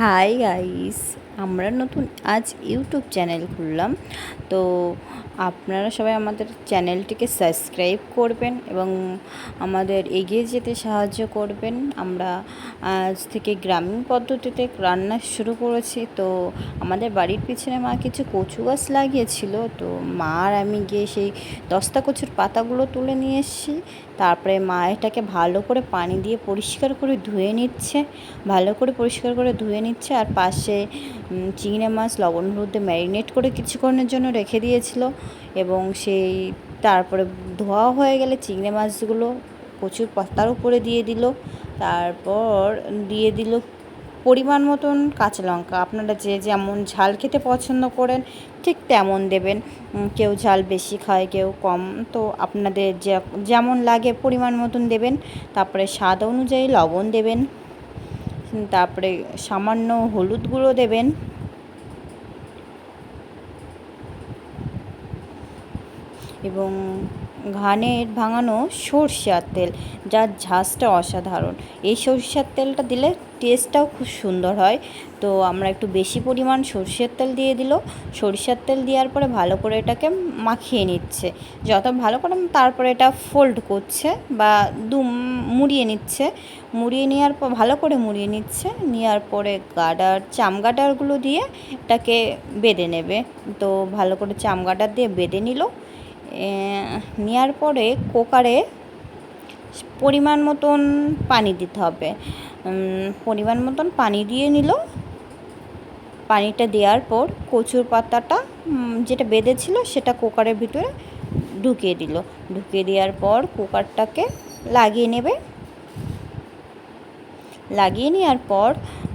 Hi guys আমরা নতুন আজ ইউটিউব চ্যানেল খুললাম। তো আপনারা সবাই আমাদের চ্যানেলটিকে সাবস্ক্রাইব করবেন এবং আমাদের এগিয়ে যেতে সাহায্য করবেন। আমরা আজ থেকে গ্রামীণ পদ্ধতিতে রান্না শুরু করেছি। তো আমাদের বাড়ির পিছনে মা কিছু কচু গাছ লাগিয়েছিল। তো মা আর আমি গিয়ে সেই দস্তা কচুর পাতাগুলো তুলে নিয়ে এসেছি। তারপরে মা এটাকে ভালো করে পানি দিয়ে পরিষ্কার করে ধুয়ে নিচ্ছে। ভালো করে পরিষ্কার করে ধুয়ে নিচ্ছে আর পাশে চিংড়ি মাছ, লবণ হলুদে ম্যারিনেট করে কিছুক্ষণের জন্য রেখে দিয়েছিল। এবং সেই তারপরে ধোয়া হয়ে গেলে চিংড়ি মাছগুলো প্রচুর পাতার উপরে দিয়ে দিল। তারপর দিয়ে দিল পরিমাণ মতন কাঁচা লঙ্কা। আপনারা যে যেমন ঝাল খেতে পছন্দ করেন, ঠিক তেমন দেবেন। কেউ ঝাল বেশি খায়, কেউ কম। তো আপনাদের যেমন লাগে পরিমাণ মতন দেবেন। তারপরে স্বাদ অনুযায়ী লবণ দেবেন। তারপরে সামান্য হলুদ গুঁড়ো দেবেন। এবং ঘানের ভাঙানো সরষের তেল, যার ঝাঁজটা অসাধারণ। এই সরষের তেলটা দিলে টেস্টটাও খুব সুন্দর হয়। তো আমরা একটু বেশি পরিমাণ সরষের তেল দিয়ে দিল। সরিষার তেল দেওয়ার পরে ভালো করে এটাকে মাখিয়ে নিচ্ছে। যত ভালো করে তারপরে এটা ফোল্ড করছে বা দু মুড়িয়ে নিচ্ছে। মুড়িয়ে নেওয়ার পর, ভালো করে মুড়িয়ে নিচ্ছে। নেওয়ার পরে গাডার চামগাডারগুলো দিয়ে এটাকে বেঁধে নেবে। তো ভালো করে চামগাডার দিয়ে বেঁধে নিল। নেওয়ার পরে কুকারে পরিমাণ মতন পানি দিতে হবে। পরিমাণ মতন পানি দিয়ে নিল। পানিটা দেওয়ার পর কচুর পাতাটা যেটা বেঁধেছিল সেটা কুকারের ভিতরে ঢুকিয়ে দিল। ঢুকিয়ে দেওয়ার পর কুকারটাকে লাগিয়ে নেবে। লাগিয়ে নেওয়ার পর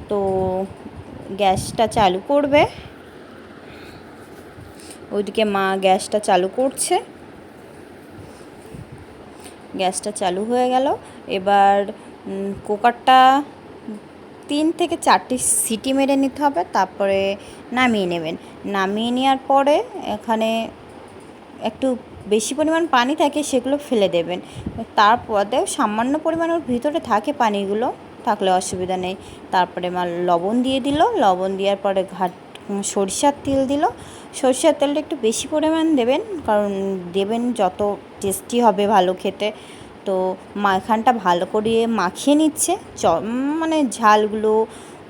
তো গ্যাসটা চালু করবে। ওইদিকে মা গ্যাসটা চালু করছে। গ্যাসটা চালু হয়ে গেল। এবার কুকারটা তিন থেকে চারটি সিটি মেরে নিতে হবে, তারপরে নামিয়ে নেবেন। নামিয়ে নেওয়ার পরে এখানে একটু বেশি পরিমাণ পানি থাকে সেগুলো ফেলে দেবেন। তারপরেও সামান্য পরিমাণ ওর ভিতরে থাকে পানিগুলো, থাকলে অসুবিধা নেই। তারপরে মা লবণ দিয়ে দিল। লবণ দেওয়ার পরে ঘাট সরিষার তেল দিল। সরিষার তেলটা একটু বেশি পরিমাণ দেবেন, কারণ দেবেন যত টেস্টি হবে ভালো খেতে। তো মাখানটা ভালো করে মাখিয়ে নিচ্ছে, চ মানে ঝালগুলো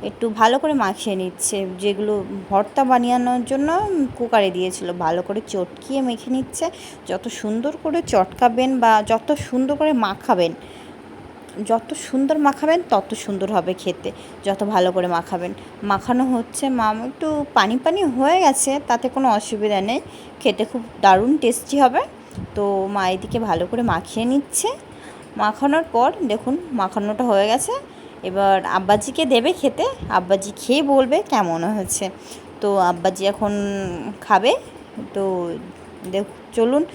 একটু ভালো করে মাখিয়ে নিচ্ছে। যেগুলো ভর্তা বানিয়ানোর জন্য কুকারে দিয়েছিল, ভালো করে চটকিয়ে মেখে নিচ্ছে। যত সুন্দর করে চটকাবেন বা যত সুন্দর করে মাখাবেন যত সুন্দর মাখাবেন, তত সুন্দর হবে খেতে। যত ভালো করে মাখাবেন। মাখানো হচ্ছে মা একটু পানি পানি হয়ে গেছে, তাতে কোনো অসুবিধা নেই। খেতে খুব দারুণ টেস্টি হবে। তো মা এদিকে ভালো করে মাখিয়ে নিচ্ছে। মাখানোর পর দেখুন, মাখানোটা হয়ে গেছে। এবার আব্বাজিকে দেবে খেতে। আব্বাজি খেয়ে বলবে কেমন হয়েছে। তো আব্বাজি এখন খাবে। তো দেখ, চলুন,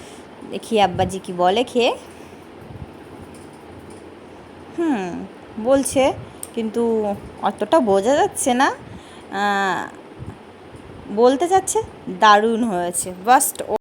দেখি আব্বাজি কি বলে খেয়ে। হুম বলছে কিন্তু অতটা বোঝা যাচ্ছে না। বলতে চাচ্ছে দারুণ হয়েছে। বাস্ট